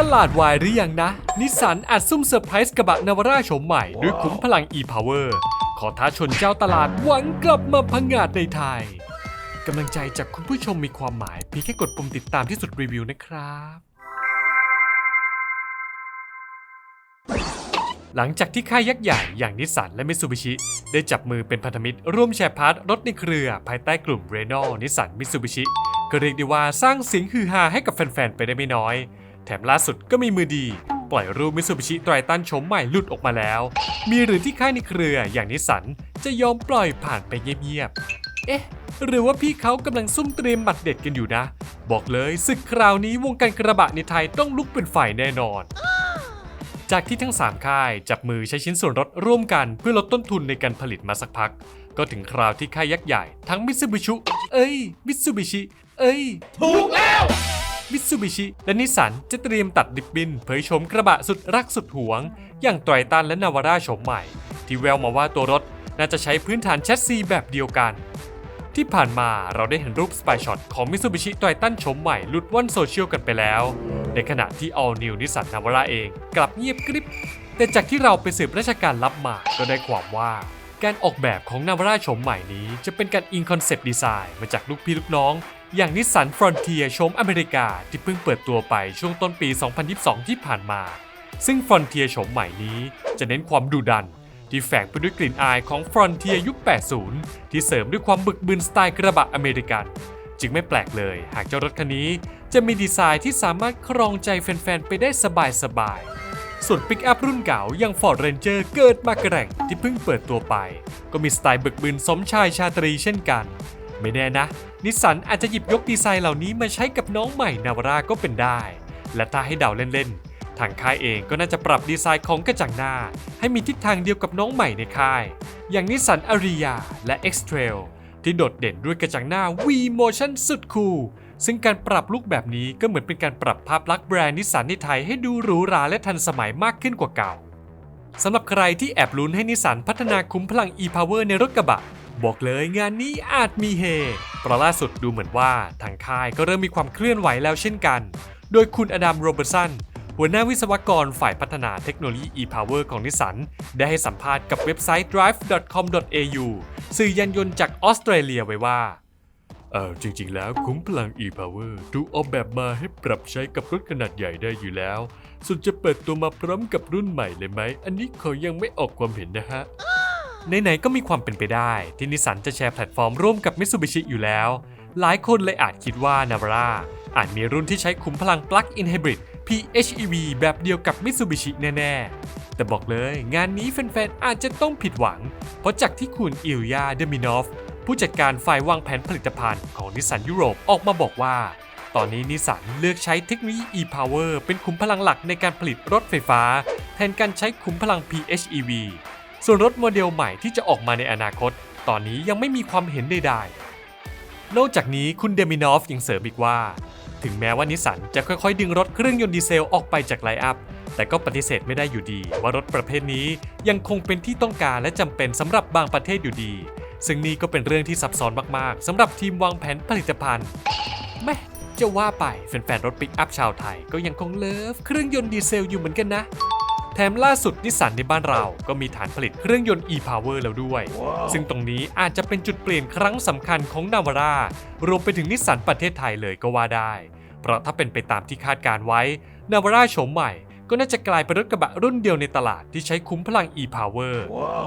ตลาดวายหรือยังนะ นิสสันอาจซุ่มเซอร์ไพรส์กระบะนาวาร่าโฉมใหม่ ด้วยคุ้มพลัง e-power ขอท้าชนเจ้าตลาดหวังกลับมาพังงาดในไทยกำลังใจจากคุณผู้ชมมีความหมายเพียงแค่กดปุ่มติดตามที่สุดรีวิวนะครับหลังจากที่ค่ายยักษ์ใหญ่อย่างนิสสันและมิ t ซูบิชิได้จับมือเป็นพันธมิตร ร่วมแชร์พาร์ทรถในเครือภายใต้กลุ่มเรโน l นิสสันมิ t ซูบิชิก็เรียกได้ว่าสร้างเสียงฮือฮาให้กับแฟนๆ ไปได้ไม่น้อย แถมล่าสุดก็มีมือดี ปล่อยรูปมิซูบิชิไตรตันโฉมใหม่หลุดออกมาแล้ว มีหรือที่ค่ายในเครืออย่างนิสันจะยอมปล่อยผ่านไปเงียบๆ เอ๊ะ หรือว่าพี่เขากำลังซุ่มเตรียมหมัดเด็ดกันอยู่นะ บอกเลยศึกคราวนี้วงการกระบะในไทยต้องลุกเป็นไฟแน่นอน จากที่ทั้ง 3 ค่ายจับมือใช้ชิ้นส่วนรถร่วมกันเพื่อลดต้นทุนในการผลิตมาสักพัก ก็ถึงคราวที่ค่ายยักษ์ใหญ่ทั้งมิ t ซูบิชิเอ้ยมิ t ซูบิชิเอ้ย ถูกแล้ว มิ t ซูบิชิและนิสสันจะเตรียมตัดดิบบิน เผยโฉมกระบะสุดรักสุดหวง อย่างไตรตันและนาวาร่าโฉมใหม่ ที่แววมาว่าตัวรถน่าจะใช้พื้นฐานแชสซีแบบเดียวกัน ที่ผ่านมาเราได้เห็นรูปสปายช็อตของ Mitsubishi Triton โฉมใหม่หลุดว่อนโซเชียลกันไปแล้ว ในขณะที่ All New Nissan Navara เองกลับเงียบกริบ แต่จากที่เราไปสืบราชการลับมาก็ได้ความว่าการออกแบบของ Navara โฉมใหม่นี้จะเป็นการอิงคอนเซปต์ดีไซน์มาจากลูกพี่ลูกน้อง อย่างนิสสัน Frontier โฉมอเมริกาที่เพิ่งเปิดตัวไปช่วงต้นปี 2022 ที่ผ่านมา ซึ่ง Frontier โฉมใหม่นี้จะเน้นความดุดัน ที่แฝงไปด้วยกลิ่นอายของ Frontier ยุค 80 ที่เสริมด้วยความบึกบึนสไตล์กระบะอเมริกัน จึงไม่แปลกเลย หากเจ้ารถคันนี้จะมีดีไซน์ที่สามารถครองใจแฟนๆ ไปได้สบายๆส่วนปิกอัพรุ่นเก่าอย่าง Ford Ranger เกิดมาแกร่งที่เพิ่งเปิดตัวไป ก็มีสไตล์บึกบึนสมชายชาตรีเช่นกัน ไม่แน่นะ นิสสันอาจจะหยิบยกดีไซน์เหล่านี้มาใช้กับน้องใหม่นาวาร่าก็เป็นได้ และถ้าให้เดาเล่นๆ ทางค่ายเองก็น่าจะปรับดีไซน์ของกระจังหน้า ให้มีทิศทางเดียวกับน้องใหม่ในค่าย อย่างนิสสันอาริยาและ X-Trail ที่โดดเด่นด้วยกระจังหน้า V-Motion สุดคูลซึ่งการปรับลุกแบบนี้ก็เหมือนเป็นการปรับภาพลักษณ์แบรนด์นิสสันในไทยให้ดูหรูหราและทันสมัยมากขึ้นกว่าเก่าสำหรับใครที่แอบลุ้นให้นิสสันพัฒนาคุ้มพลัง e-power ในรถกระบะ บอกเลยงานนี้อาจมีเฮเพราะล่าสุดดูเหมือนว่าทางค่ายก็เริ่มมีความเคลื่อนไหวแล้วเช่นกัน โดยคุณอดัมโรเบิร์สันหัวหน้าวิศวกรฝ่ายพัฒนาเทคโนโลยี e-power ของนิสสันได้ให้สัมภาษณ์กับเว็บไซต์ drive.com.au สื่อยานยนต์จากออสเตรเลียไว้ว่าเออจริงๆ แล้วคุ้มพลัง e-power ถูกออกแบบมาให้ปรับใช้กับรถขนาดใหญ่ได้อยู่แล้ว ส่วนจะเปิดตัวมาพร้อมกับรุ่นใหม่เลยไหม อันนี้เขอยังไม่ออกความเห็นนะฮะ ไหนๆก็มีความเป็นไปได้ ที่นิสสันจะแชร์แพลตฟอร์มร่วมกับ Mitsubishi อยู่แล้ว หลายคนเลยอาจคิดว่า Navara อาจมีรุ่นที่ใช้ขุมพลัง Plug-in Hybrid PHEV แบบเดียวกับ Mitsubishi แน่ ๆ แต่บอกเลยงานนี้แฟนๆ อาจจะต้องผิดหวัง เพราะจากที่คุณอิลยาเดมินอฟผู้จัดการฝ่ายวางแผนผลิตภัณฑ์ของนิสสันยุโรปออกมาบอกว่า ตอนนี้นิสสันเลือกใช้เทคโนโลยี e-power เป็นขุมพลังหลักในการผลิตรถไฟฟ้า แทนการใช้ขุมพลัง PHEV ส่วนรถโมเดลใหม่ที่จะออกมาในอนาคต ตอนนี้ยังไม่มีความเห็นใดๆ นอกจากนี้คุณเดมินอฟยังเสริมอีกว่า ถึงแม้ว่านิสสันจะค่อยๆ ดึงรถเครื่องยนต์ดีเซลออกไปจากไลอัพ แต่ก็ปฏิเสธไม่ได้อยู่ดี ว่ารถประเภทนี้ยังคงเป็นที่ต้องการและจำเป็นสำหรับบางประเทศอยู่ดี ซึ่งนี่ก็เป็นเรื่องที่ซับซ้อนมากๆสำหรับทีมวางแผนผลิตภัณฑ์แม่จะว่าไปแฟนๆรถปิกอัพชาวไทยก็ยังคงเลิฟเครื่องยนต์ดีเซลอยู่เหมือนกันนะ แถมล่าสุดนิสสันในบ้านเราก็มีฐานผลิตเครื่องยนต์ e-power แล้วด้วยซึ่งตรงนี้อาจจะเป็นจุดเปลี่ยนครั้งสำคัญของนาวารารวมไปถึงนิสสันประเทศไทยเลยก็ว่าได้ เพราะถ้าเป็นไปตามที่คาดการไว้นาวาร่าโฉมใหม่ก็น่าจะกลายเป็นรถกระบะรุ่นเดียวในตลาดที่ใช้คุ้มพลัง e-power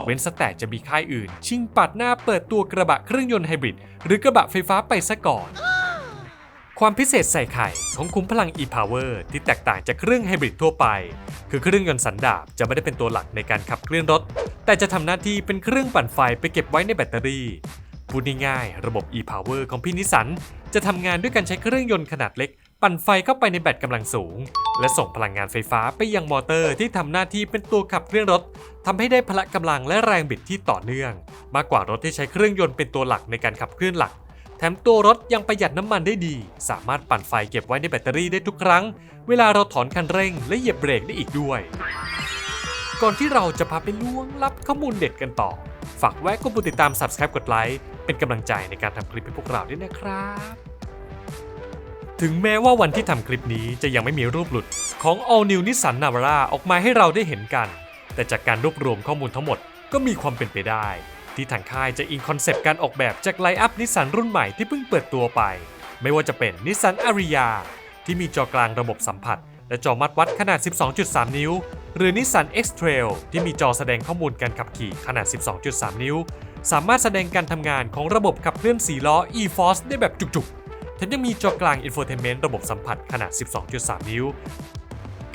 เว้นแต่จะมีค่ายอื่น ชิงปัดหน้าเปิดตัวกระบะเครื่องยนต์ไฮบริดหรือกระบะไฟฟ้าไปซะก่อน ความพิเศษใส่ไข่ของคุ้มพลัง e-power ที่แตกต่างจากเครื่องไฮบริดทั่วไป คือเครื่องยนต์สันดาปจะไม่ได้เป็นตัวหลักในการขับเคลื่อนรถ แต่จะทำหน้าที่เป็นเครื่องปั่นไฟไปเก็บไว้ในแบตเตอรี่พูดง่ายๆระบบ e-power ของพี่นิสสันจะทำงานด้วยการใช้เครื่องยนต์ขนาดเล็ก ปั่นไฟเข้าไปในแบตกำลังสูง และส่งพลังงานไฟฟ้าไปยังมอเตอร์ที่ทำหน้าที่เป็นตัวขับเคลื่อนรถทำให้ได้พละกำลังและแรงบิดที่ต่อเนื่อง มากกว่ารถที่ใช้เครื่องยนต์เป็นตัวหลักในการขับเคลื่อนหลัก แถมตัวรถยังประหยัดน้ำมันได้ดี สามารถปั่นไฟเก็บไว้ในแบตเตอรี่ได้ทุกครั้ง เวลาเราถอนคันเร่งและเหยียบเบรกได้อีกด้วย ก่อนที่เราจะพาไปล้วงลับข้อมูลเด็ดกันต่อ ฝากแวะกดติดตาม Subscribe กดไลค์เป็นกำลังใจในการทำคลิปให้พวกเราด้วยนะครับ ถึงแม้ว่าวันที่ทำคลิปนี้จะยังไม่มีรูปหลุดของ All New Nissan Navara ออกมาให้เราได้เห็นกัน แต่จากการรวบรวมข้อมูลทั้งหมดก็มีความเป็นไปได้ ที่ทางค่ายจะอิงคอนเซปต์การออกแบบจากไลอัพนิสสันรุ่นใหม่ที่เพิ่งเปิดตัวไป ไม่ว่าจะเป็นนิสสันอาริยาที่มีจอกลางระบบสัมผัส และจอมัดวัดขนาด 12.3 นิ้ว หรือนิสสัน X-Trail ที่มีจอแสดงข้อมูลการขับขี่ขนาด 12.3 นิ้ว สามารถแสดงการทำงานของระบบขับเคลื่อน4ล้อ e-force ได้แบบจุกๆแถมยังมีจอกลาง infotainment ระบบสัมผัสขนาด 12.3 นิ้ว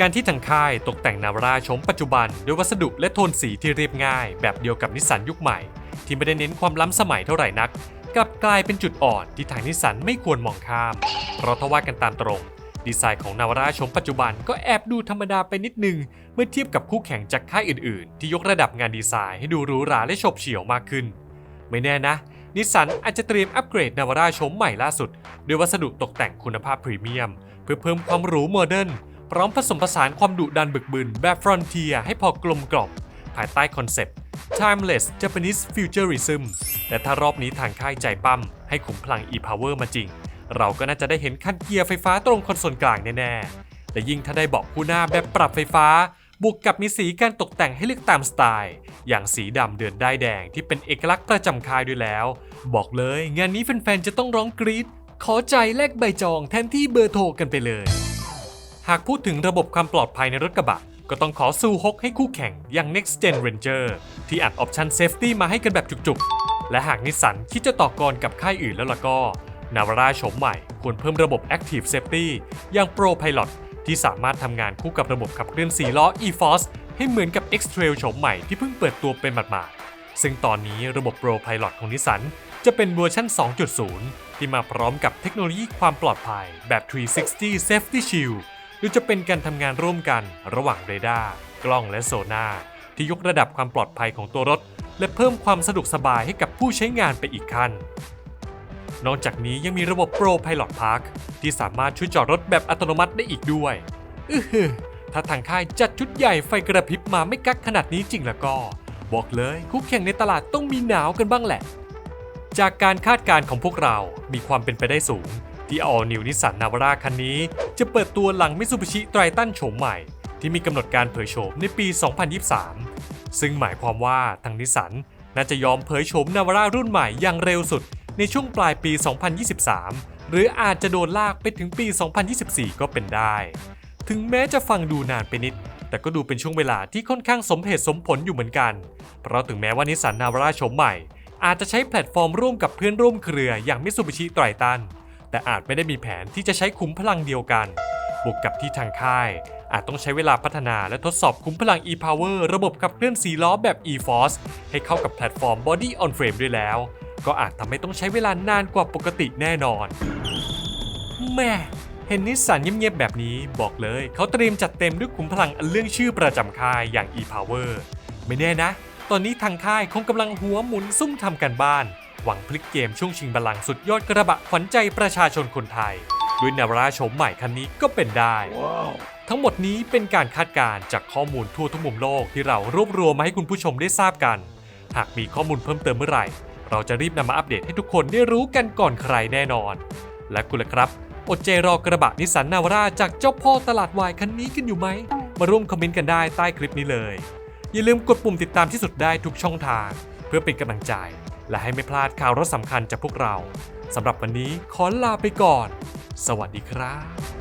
การที่ทางค่ายตกแต่งนาวาราชมปัจจุบันด้วยวัสดุและโทนสีที่เรียบง่าย แบบเดียวกับนิสสันยุคใหม่ ที่ไม่ได้เน้นความล้ำสมัยเท่าไหร่นักกลับกลายเป็นจุดอ่อนที่ทางนิสสันไม่ควรมองข้าม เพราะถ้าว่ากันตามตรง ดีไซน์ของนาวราชมปัจจุบันก็แอบดูธรรมดาไปนิดนึง เมื่อเทียบกับคู่แข่งจากค่ายอื่นๆ ที่ยกระดับงานดีไซน์ให้ดูหรูหราและฉบเฉี่ยวมากขึ้น ไม่แน่นะ นิสสันอาจจะเตรียมอัปเกรดนาวราชมใหม่ล่าสุด ด้วยวัสดุตกแต่งคุณภาพพรีเมียม เพื่อเพิ่มความหรูโมเดิร์นพร้อมผสมผสานความดุดันบึกบึนแบบฟรอนเทียให้พอกลมกล่อมภายใต้คอนเซปต์ Timeless Japanese Futurism แต่ถ้ารอบนี้ทางค่ายใจปั้ม ให้ขุมพลัง e-power มาจริง เราก็น่าจะได้เห็นคันเกียร์ไฟฟ้าตรงคอนโซลกลางแน่ๆ และยิ่งถ้าได้เบาะคู่หน้าแบบปรับไฟฟ้า บวกกับมีสีการตกแต่งให้เลือกตามสไตล์ อย่างสีดำเดือนได้แดงที่เป็นเอกลักษณ์ประจำค่ายด้วยแล้ว บอกเลยงานนี้แฟนๆจะต้องร้องกรี๊ดขอใจแลกใบจองแทนที่เบอร์โทรกันไปเลย หากพูดถึงระบบความปลอดภัยในรถกระบะ ก็ต้องขอสู้ฮกให้คู่แข่งอย่าง Next Gen Ranger ที่อัดออปชัน Safety มาให้กันแบบจุกๆ และหากนิสสันคิดจะต่อกรกับค่ายอื่นแล้วล่ะก็ Navara โฉมใหม่ควรเพิ่มระบบ Active Safety อย่าง Pro Pilot ที่สามารถทำงานคู่กับระบบขับเคลื่อน4ล้อ e-force ให้เหมือนกับ X-Trail โฉมใหม่ที่เพิ่งเปิดตัวเป็นหมาดๆซึ่งตอนนี้ระบบ Pro Pilot ของนิสสันจะเป็นเวอร์ชัน 2.0 ที่มาพร้อมกับเทคโนโลยีความปลอดภัยแบบ 360 Safety Shield รือจะเป็นการทำงานร่วมกันระหว่างเรดาร์กล้องและโซนาที่ยกระดับความปลอดภัยของตัวรถ และเพิ่มความสะดวกสบายให้กับผู้ใช้งานไปอีกขั้น นอกจากนี้ยังมีระบบ Pro Pilot Park ที่สามารถช่วยจอดรถแบบอัตโนมัติได้อีกด้วยอือหือถ้าทางค่ายจัดชุดใหญ่ไฟกระพริบมาไม่กักขนาดนี้จริงแล้วก็ บอกเลยคู่แข่งในตลาดต้องมีหนาวกันบ้างแหละ จากการคาดการณ์ของพวกเรา มีความเป็นไปได้สูง ที่ All New Nissan Navara คันนี้ จะเปิดตัวหลัง Mitsubishi Triton โฉมใหม่ ที่มีกำหนดการเผยโฉมในปี 2023 ซึ่งหมายความว่าทางนิสสันน่าจะยอมเผยโฉม Navara รุ่นใหม่อย่างเร็วสุดในช่วงปลายปี 2023 หรืออาจจะโดนลากไปถึงปี 2024 ก็เป็นได้ ถึงแม้จะฟังดูนานไปนิด แต่ก็ดูเป็นช่วงเวลาที่ค่อนข้างสมเหตุสมผลอยู่เหมือนกัน เพราะถึงแม้ว่านิสสันนาวาร่าโฉมใหม่ อาจจะใช้แพลตฟอร์มร่วมกับเพื่อนร่วมเครืออย่างมิ t ซูบิชิไตรตัน แต่อาจไม่ได้มีแผนที่จะใช้ขุมพลังเดียวกัน บวกกับที่ทางค่าย อาจต้องใช้เวลาพัฒนาและทดสอบขุมพลัง e-power ระบบขับเคลื่อน4ล้อแบบ e-force ให้เข้ากับแพลตฟอร์ม body on frame ด้วยแล้ว ก็อาจทำให้ต้องใช้เวลานานกว่าปกติแน่นอนแม่เห็นนิสสันเงียบๆแบบนี้บอกเลยเขาเตรียมจัดเต็มด้วยขุมพลังอันเรื่องชื่อประจำค่ายอย่าง e-power ไม่แน่นะ ตอนนี้ทางค่ายคงกำลังหัวหมุนซุ่มทำกันบ้าน หวังพลิกเกมช่วงชิงบัลลังก์สุดยอดกระบะขวัญใจประชาชนคนไทย ด้วยนาวาร่าโฉมใหม่คันนี้ก็เป็นได้ทั้งหมดนี้เป็นการคาดการณ์จากข้อมูลทั่วทุกมุมโลกที่เรารวบรวมมาให้คุณผู้ชมได้ทราบกัน หากมีข้อมูลเพิ่มเติมเมื่อไหร่ เราจะรีบนำมาอัปเดตให้ทุกคนได้รู้กันก่อนใครแน่นอน และคุณล่ะครับ อดใจรอกระบะนิสสันนาวาร่าจากเจ้าพ่อตลาดวายคันนี้กันอยู่ไหม มาร่วมคอมเมนต์กันได้ใต้คลิปนี้เลย อย่าลืมกดปุ่มติดตามที่สุดได้ทุกช่องทาง เพื่อเป็นกำลังใจ และให้ไม่พลาดข่าวรถสำคัญจากพวกเราสำหรับวันนี้ขอลาไปก่อน สวัสดีครับ